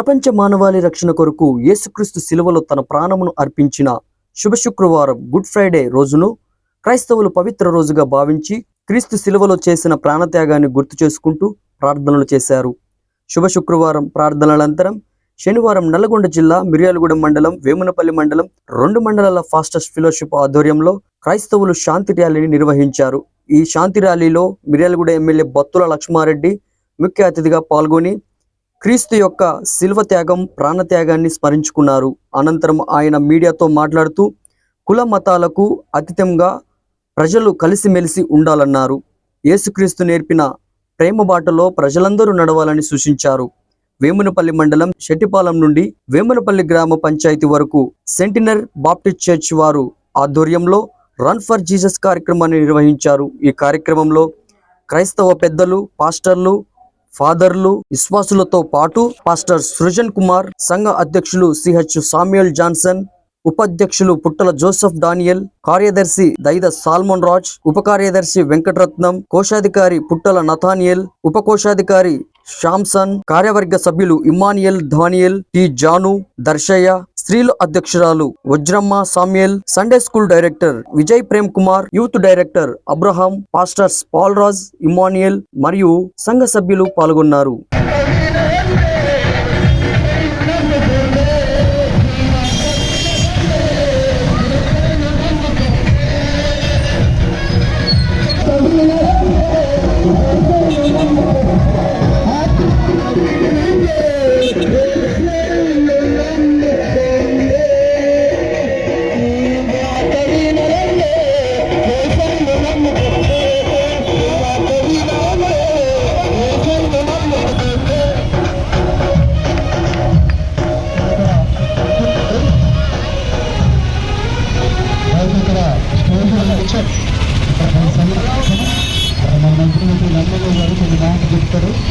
ప్రపంచ మానవాళి రక్షణ కొరకు యేసుక్రీస్తు శిలువలో తన ప్రాణమును అర్పించిన శుభ శుక్రవారం గుడ్ ఫ్రైడే రోజును క్రైస్తవులు పవిత్ర రోజుగా భావించి క్రీస్తు శిలువలో చేసిన ప్రాణత్యాగాన్ని గుర్తు చేసుకుంటూ ప్రార్థనలు చేశారు. శుభ శుక్రవారం ప్రార్థనల అనంతరం శనివారం నల్లగొండ జిల్లా మిర్యాలగూడెం మండలం వేమునపల్లి మండలం రెండు మండలాల ఫాస్టెస్ట్ ఫెలోషిప్ ఆధ్వర్యంలో క్రైస్తవులు శాంతి ర్యాలీని నిర్వహించారు. ఈ శాంతి ర్యాలీలో మిర్యాలగూడ ఎమ్మెల్యే బత్తుల లక్ష్మారెడ్డి ముఖ్య అతిథిగా పాల్గొని క్రీస్తు యొక్క శిల్వ త్యాగం ప్రాణత్యాగాన్ని స్మరించుకున్నారు. అనంతరం ఆయన మీడియాతో మాట్లాడుతూ కుల మతాలకు అతీతంగా ప్రజలు కలిసిమెలిసి ఉండాలన్నారు. యేసుక్రీస్తు నేర్పిన ప్రేమ బాటలో ప్రజలందరూ నడవాలని సూచించారు. వేమునపల్లి మండలం శెట్టిపాలెం నుండి వేమునపల్లి గ్రామ పంచాయతీ వరకు సెంటినర్ బాప్టిస్ట్ చర్చ్ వారు ఆధ్వర్యంలో రన్ ఫర్ జీసస్ కార్యక్రమాన్ని నిర్వహించారు. ఈ కార్యక్రమంలో క్రైస్తవ పెద్దలు పాస్టర్లు ఫాదర్లు విశ్వాసులతో పాటు పాస్టర్ సృజన్ కుమార్ సంఘ అధ్యక్షులు సిహెచ్ సామ్యుయల్ జాన్సన్ ఉపాధ్యక్షులు పుట్టల జోసెఫ్ డానియల్ కార్యదర్శి దైద సాల్మోన్ రాజ్ ఉప కార్యదర్శి వెంకటరత్నం కోశాధికారి పుట్టల నథానియల్ ఉప కోశాధికారి శాంసన్ కార్యవర్గ సభ్యులు Emmanuel Daniel T Janu Darshaiah స్త్రీల అధ్యక్షురాలు Vajramma Samuel Sunday school director Vijay Prem Kumar youth director Abraham pastors Paulraj Emmanuel మరియు సంఘ సభ్యులు పాల్గొన్నారు. करो।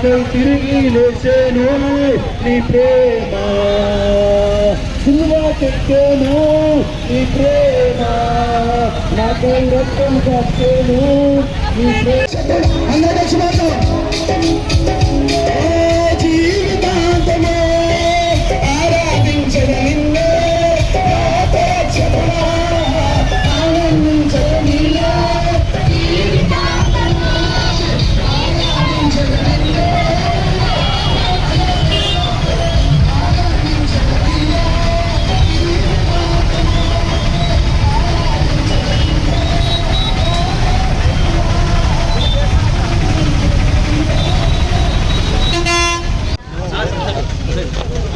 నాకై తిరిగి లేచేను నీ ప్రేమ. సినిమా తెచ్చాను నీ ప్రేమ. నాకై రక్తం కట్టేను నీ ప్రేమ. జీవితాంతమే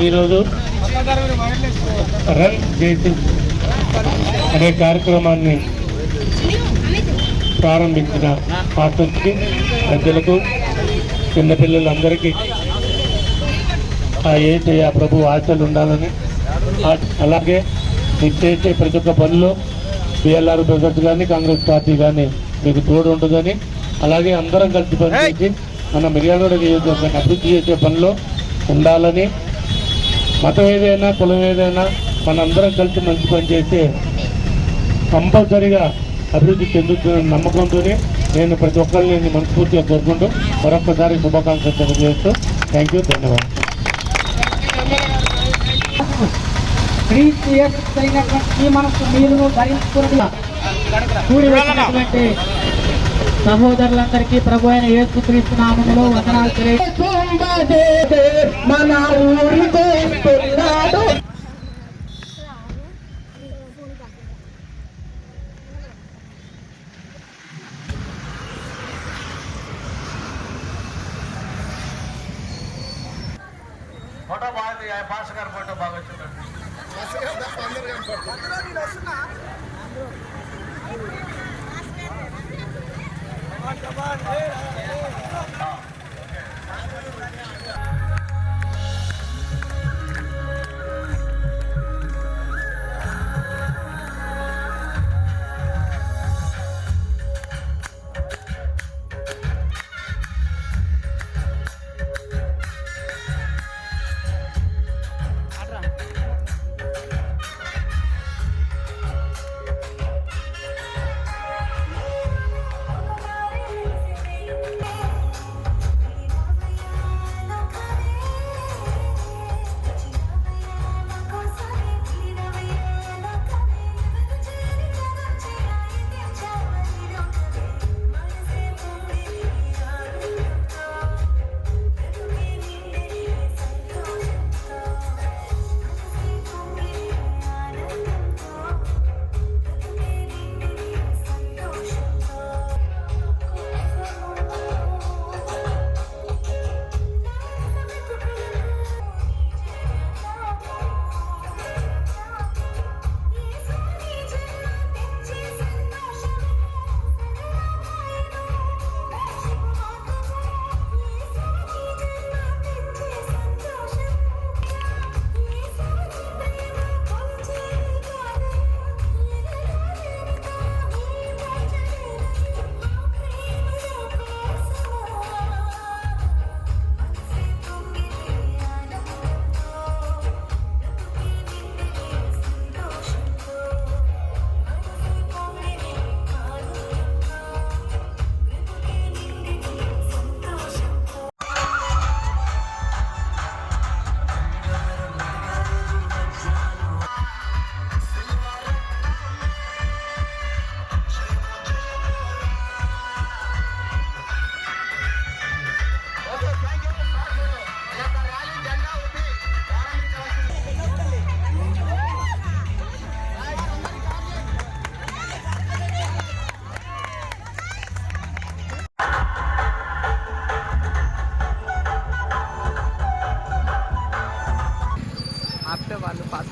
ఈరోజు రన్ చేసి అనే కార్యక్రమాన్ని ప్రారంభించిన పాత్రకి పెద్దలకు చిన్నపిల్లలందరికీ ఆ ఏసే ఆ ప్రభు ఆశలు ఉండాలని అలాగే మీరు ప్రతి ఒక్క పనిలో బిఎల్ఆర్ బ్రదర్స్ కానీ కాంగ్రెస్ పార్టీ కానీ మీకు తోడు ఉంటుందని అలాగే అందరం కలిసి పనిచేసి మన మిర్యాలగూడ నియోజకవర్గాన్ని అభివృద్ధి చేసే పనిలో ఉండాలని మతం ఏదైనా కులం ఏదైనా మనందరం కలిసి మంచి పని చేస్తే కంపల్సరీగా అభివృద్ధి చెందుతున్న నమ్మకంతో నేను ప్రతి ఒక్కరిని నేను మనస్ఫూర్తిగా కోరుకుంటూ మరొకసారి శుభాకాంక్షలు తెలియజేస్తూ థ్యాంక్ యూ ధన్యవాదాలు. సహోదరులందరికీ ప్రభు అయిన యేసు క్రీస్తు నామములో వందనాలు తెలియ మన ఊరితో Come on, come on, hey, ఆపితే వాళ్ళు పాస్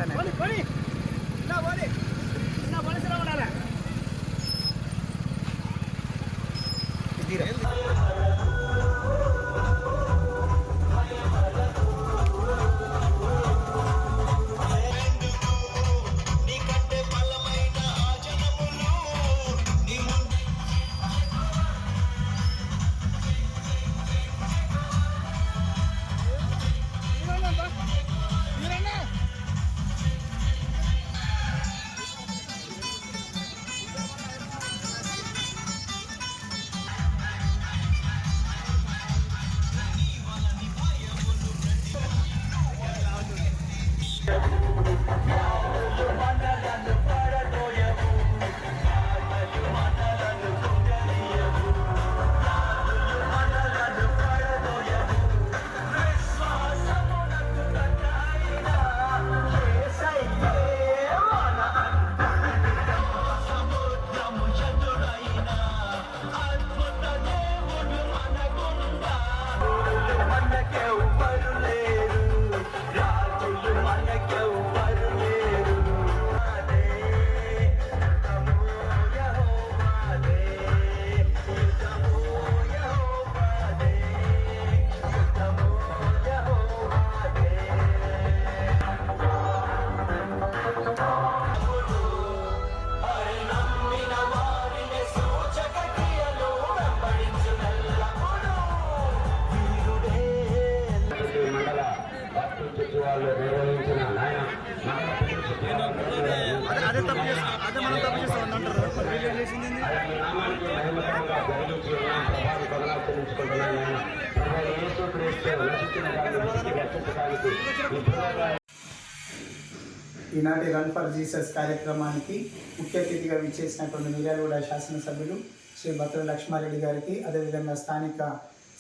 ఈనాటి రన్ ఫర్ జీసస్ కార్యక్రమానికి ముఖ్య అతిథిగా విచ్చేసినటువంటి మిర్యాలగూడ శాసనసభ్యులు శ్రీ భద్ర లక్ష్మారెడ్డి గారికి అదేవిధంగా స్థానిక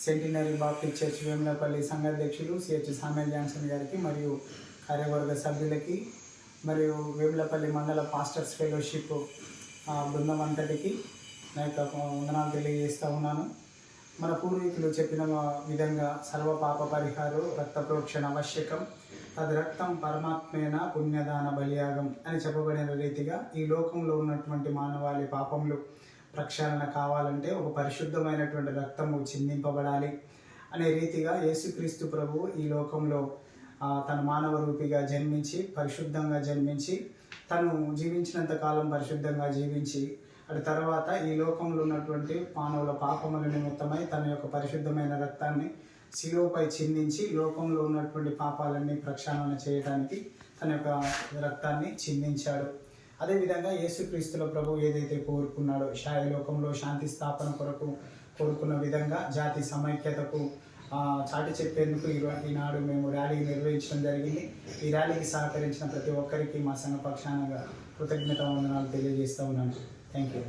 సెంటినరీ బాప్టిస్ట్ చర్చ్ వేములపల్లి సంఘాధ్యక్షులు సిహెచ్ సామ్యల్ జాన్సన్ గారికి మరియు కార్యవర్గ సభ్యులకి మరియు వేములపల్లి మండల పాస్టర్స్ ఫెలోషిప్ బృందం అంతటికి నా యొక్క వందనాలు తెలియజేస్తూ ఉన్నాను. మన పూర్వీకులు చెప్పిన విధంగా సర్వ పాప పరిహారం రక్త ప్రోక్షణ ఆవశ్యకం. అది రక్తం పరమాత్మేన పుణ్యదాన బలియాగం అని చెప్పబడిన రీతిగా ఈ లోకంలో ఉన్నటువంటి మానవాళి పాపములు ప్రక్షాళన కావాలంటే ఒక పరిశుద్ధమైనటువంటి రక్తము చిందింపబడాలి అనే రీతిగా యేసుక్రీస్తు ప్రభు ఈ లోకంలో తన మానవ రూపిగా జన్మించి పరిశుద్ధంగా జన్మించి తను జీవించినంత కాలం పరిశుద్ధంగా జీవించి అటు తర్వాత ఈ లోకంలో ఉన్నటువంటి మానవుల పాపముల నిమిత్తమై తన యొక్క పరిశుద్ధమైన రక్తాన్ని శిలువపై చిందించి లోకంలో ఉన్నటువంటి పాపాలన్నీ ప్రక్షాళన చేయడానికి తన యొక్క రక్తాన్ని చిందించాడు. అదేవిధంగా యేసుక్రీస్తుల ప్రభు ఏదైతే కోరుకున్నాడో శాయ లోకంలో శాంతి స్థాపన కొరకు కోరుకున్న విధంగా జాతి సమైక్యతకు చాటి చెప్పేందుకు ఈనాడు మేము ర్యాలీ నిర్వహించడం జరిగింది. ఈ ర్యాలీకి సహకరించిన ప్రతి ఒక్కరికి మా సంఘ పక్షానగా కృతజ్ఞత వందనాలు తెలియజేస్తూ ఉన్నాను. Thank you